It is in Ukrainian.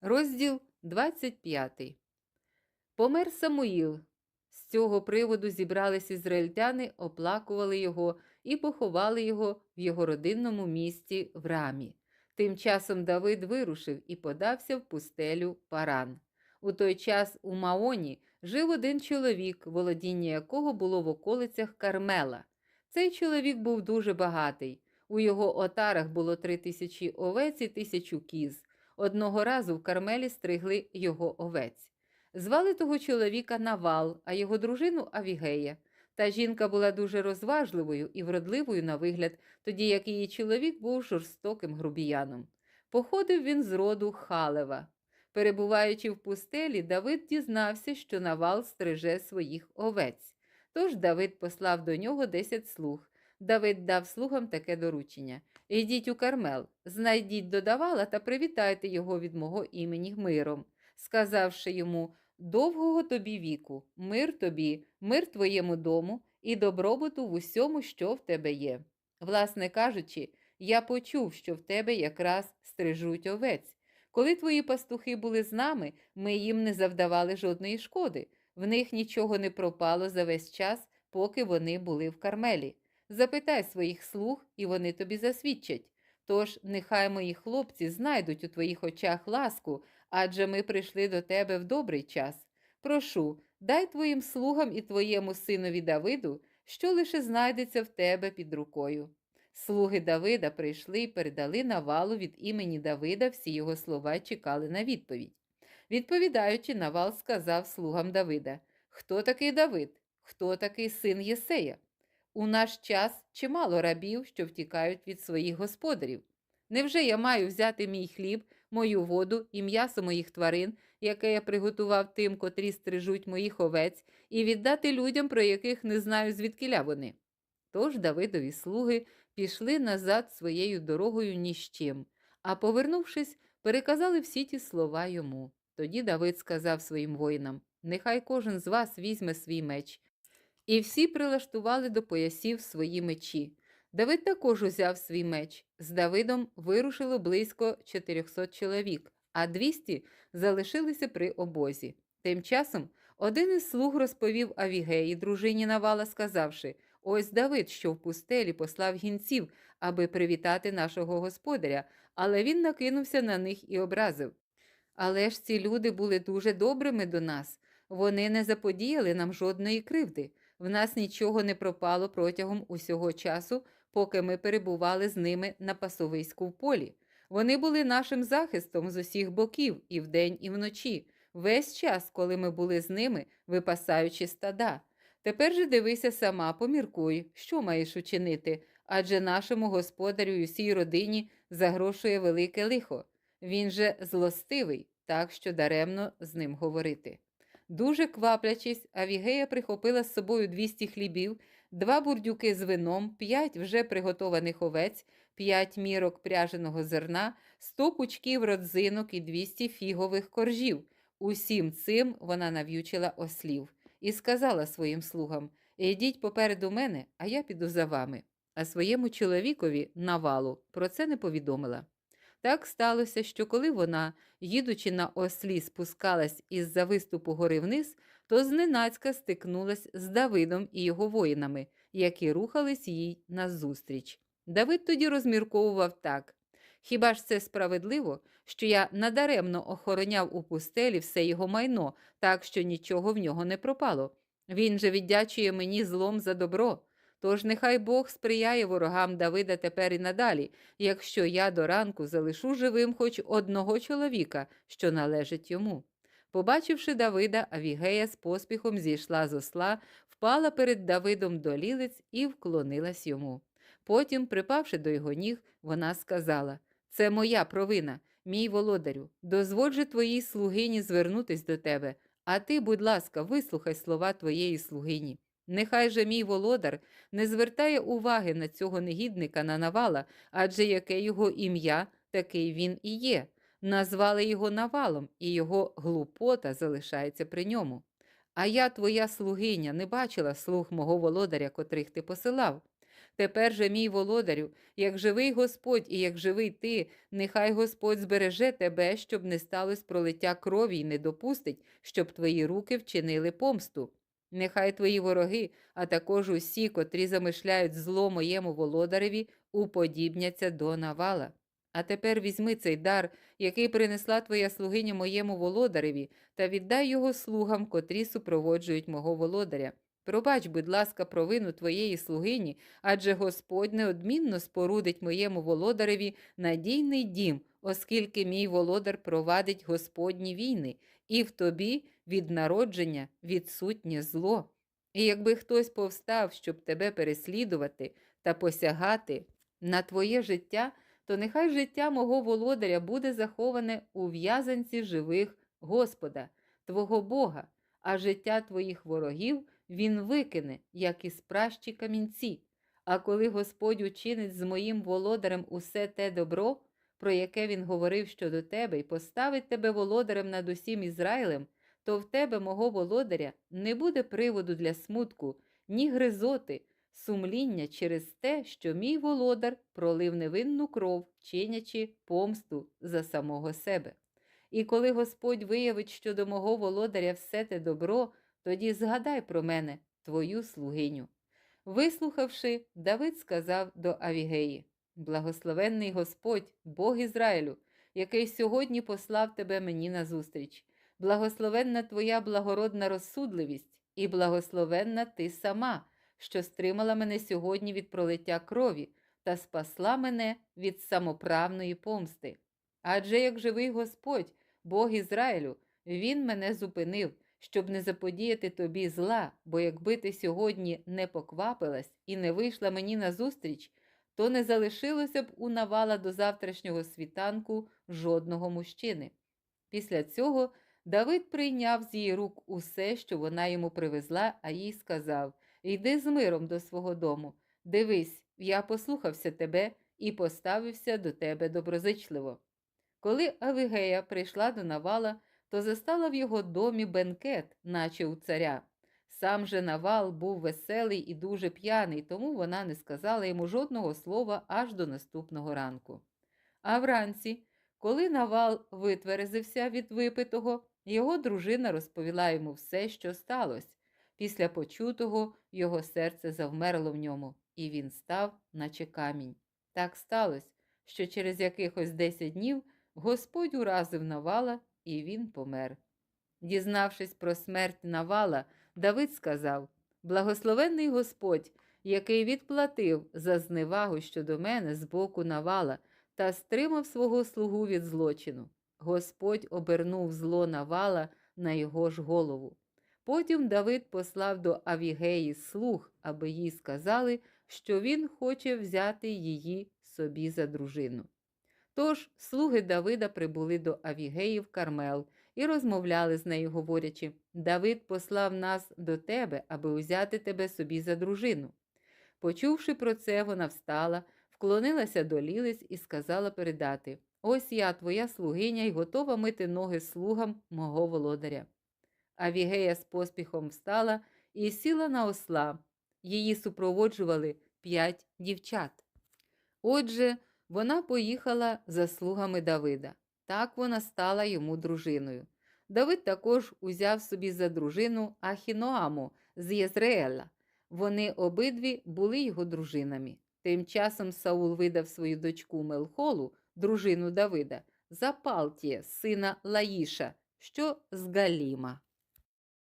Розділ 25. Помер Самуїл. З цього приводу зібрались ізраїльтяни, оплакували його і поховали його в його родинному місті в рамі. Тим часом Давид вирушив і подався в пустелю Паран. У той час у Маоні жив один чоловік, володіння якого було в околицях Кармела. Цей чоловік був дуже багатий. У його отарах було три тисячі овець і тисячу кіз. Одного разу в Кармелі стригли його овець. Звали того чоловіка Навал, а його дружину Авігея. Та жінка була дуже розважливою і вродливою на вигляд, тоді як її чоловік був жорстоким грубіяном. Походив він з роду Халева. Перебуваючи в пустелі, Давид дізнався, що Навал стриже своїх овець. Тож Давид послав до нього десять слуг. Давид дав слугам таке доручення: Йдіть у Кармел, знайдіть додавала та привітайте його від мого імені миром, сказавши йому довгого тобі віку, мир тобі, мир твоєму дому і добробуту в усьому, що в тебе є. Власне кажучи, я почув, що в тебе якраз стрижуть овець. Коли твої пастухи були з нами, ми їм не завдавали жодної шкоди. В них нічого не пропало за весь час, поки вони були в Кармелі. Запитай своїх слуг, і вони тобі засвідчать. Тож нехай мої хлопці знайдуть у твоїх очах ласку, адже ми прийшли до тебе в добрий час. Прошу, дай твоїм слугам і твоєму синові Давиду, що лише знайдеться в тебе під рукою. Слуги Давида прийшли і передали навалу від імені Давида всі його слова чекали на відповідь. Відповідаючи, навал сказав слугам Давида: Хто такий Давид? Хто такий син Єсея? У наш час чимало рабів, що втікають від своїх господарів. Невже я маю взяти мій хліб, мою воду і м'ясо моїх тварин, яке я приготував тим, котрі стрижуть моїх овець, і віддати людям, про яких не знаю, звідкиля вони? Тож Давидові слуги пішли назад своєю дорогою ні з чим, а, повернувшись, переказали всі ті слова йому. Тоді Давид сказав своїм воїнам: Нехай кожен з вас візьме свій меч. І всі прилаштували до поясів свої мечі. Давид також узяв свій меч. З Давидом вирушило близько 400 чоловік, а 200 залишилися при обозі. Тим часом один із слуг розповів Авігеї, дружині Навала, сказавши: Ось Давид, що в пустелі послав гінців, аби привітати нашого господаря, але він накинувся на них і образив. Але ж ці люди були дуже добрими до нас. Вони не заподіяли нам жодної кривди. В нас нічого не пропало протягом усього часу, поки ми перебували з ними на пасовиську в полі. Вони були нашим захистом з усіх боків, і вдень, і вночі, весь час, коли ми були з ними, випасаючи стада. Тепер же дивися сама, поміркуй, що маєш учинити, адже нашому господарю і усій родині загрошує велике лихо. Він же злостивий, так що даремно з ним говорити. Дуже кваплячись, Авігея прихопила з собою 200 хлібів, два бурдюки з вином, п'ять вже приготованих овець, п'ять мірок пряженого зерна, 100 пучків родзинок і 200 фігових коржів. Усім цим вона нав'ючила ослів і сказала своїм слугам: Йдіть попереду мене, а я піду за вами. А своєму чоловікові навалу про це не повідомила. Так сталося, що коли вона, їдучи на ослі, спускалась із за виступу гори вниз, то зненацька стикнулась з Давидом і його воїнами, які рухались їй назустріч. Давид тоді розмірковував так: хіба ж це справедливо, що я надаремно охороняв у пустелі все його майно, так що нічого в нього не пропало? Він же віддячує мені злом за добро. Тож нехай Бог сприяє ворогам Давида тепер і надалі, якщо я до ранку залишу живим хоч одного чоловіка, що належить йому. Побачивши Давида, Авігея з поспіхом зійшла з осла, впала перед Давидом до лілиць і вклонилась йому. Потім, припавши до його ніг, вона сказала: Це моя провина, мій володарю. Дозволь же твоїй слугині звернутись до тебе, а ти, будь ласка, вислухай слова твоєї слугині. Нехай же мій володар не звертає уваги на цього негідника на навала, адже яке його ім'я, такий він і є. Назвали його навалом, і його глупота залишається при ньому. А я, твоя слугиня, не бачила слуг мого володаря, котрих ти посилав. Тепер же, мій володарю, як живий Господь і як живий ти, нехай Господь збереже тебе, щоб не сталося пролиття крові й не допустить, щоб твої руки вчинили помсту. Нехай твої вороги, а також усі, котрі замишляють зло моєму володареві, уподібняться до навала. А тепер візьми цей дар, який принесла твоя слугиня моєму володареві, та віддай його слугам, котрі супроводжують мого володаря. Пробач, будь ласка, провину твоєї слугині, адже Господь неодмінно спорудить моєму володареві надійний дім, оскільки мій володар провадить Господні війни, і в тобі від народження відсутнє зло. І якби хтось повстав, щоб тебе переслідувати та посягати на твоє життя, то нехай життя мого володаря буде заховане у в'язанці живих Господа, Твого Бога, а життя твоїх ворогів він викине, як із пращі камінці. А коли Господь учинить з моїм володарем усе те добро, про яке він говорив щодо тебе, і поставить тебе володарем над усім Ізраїлем, то в тебе, мого володаря, не буде приводу для смутку, ні гризоти, сумління через те, що мій володар пролив невинну кров, чинячи помсту за самого себе. І коли Господь виявить щодо мого володаря все те добро, тоді згадай про мене, твою слугиню. Вислухавши, Давид сказав до Авігеї: Благословенний Господь, Бог Ізраїлю, який сьогодні послав тебе мені назустріч. Благословенна твоя благородна розсудливість, і благословенна ти сама, що стримала мене сьогодні від пролиття крові та спасла мене від самоправної помсти. Адже як живий Господь, Бог Ізраїлю, Він мене зупинив, щоб не заподіяти тобі зла, бо якби ти сьогодні не поквапилась і не вийшла мені назустріч, то не залишилося б у навала до завтрашнього світанку жодного мужчини. Після цього Давид прийняв з її рук усе, що вона йому привезла, а їй сказав Йди з миром до свого дому. Дивись, я послухався тебе і поставився до тебе доброзичливо. Коли Авигея прийшла до Навала, то застала в його домі бенкет, наче у царя. Сам же Навал був веселий і дуже п'яний, тому вона не сказала йому жодного слова аж до наступного ранку. А вранці, коли Навал витверезився від випитого, його дружина розповіла йому все, що сталося. Після почутого його серце завмерло в ньому, і він став, наче камінь. Так сталося, що через якихось десять днів Господь уразив Навала, і він помер. Дізнавшись про смерть Навала, Давид сказав Благословенний Господь, який відплатив за зневагу щодо мене з боку Навала та стримав свого слугу від злочину. Господь обернув зло Навала на його ж голову. Потім Давид послав до Авігеї слуг, аби їй сказали, що він хоче взяти її собі за дружину. Тож слуги Давида прибули до Авігеї в Кармел і розмовляли з нею, говорячи Давид послав нас до тебе, аби узяти тебе собі за дружину. Почувши про це, вона встала, вклонилася до лілиць і сказала передати Ось я, твоя слугиня, й готова мити ноги слугам мого володаря. Авігея з поспіхом встала і сіла на осла. Її супроводжували п'ять дівчат. Отже, вона поїхала за слугами Давида. Так вона стала йому дружиною. Давид також узяв собі за дружину Ахіноаму з Єзреела. Вони обидві були його дружинами. Тим часом Саул видав свою дочку Мелхолу, дружину Давида, за Палтія, сина Лаїша, що з Галіма.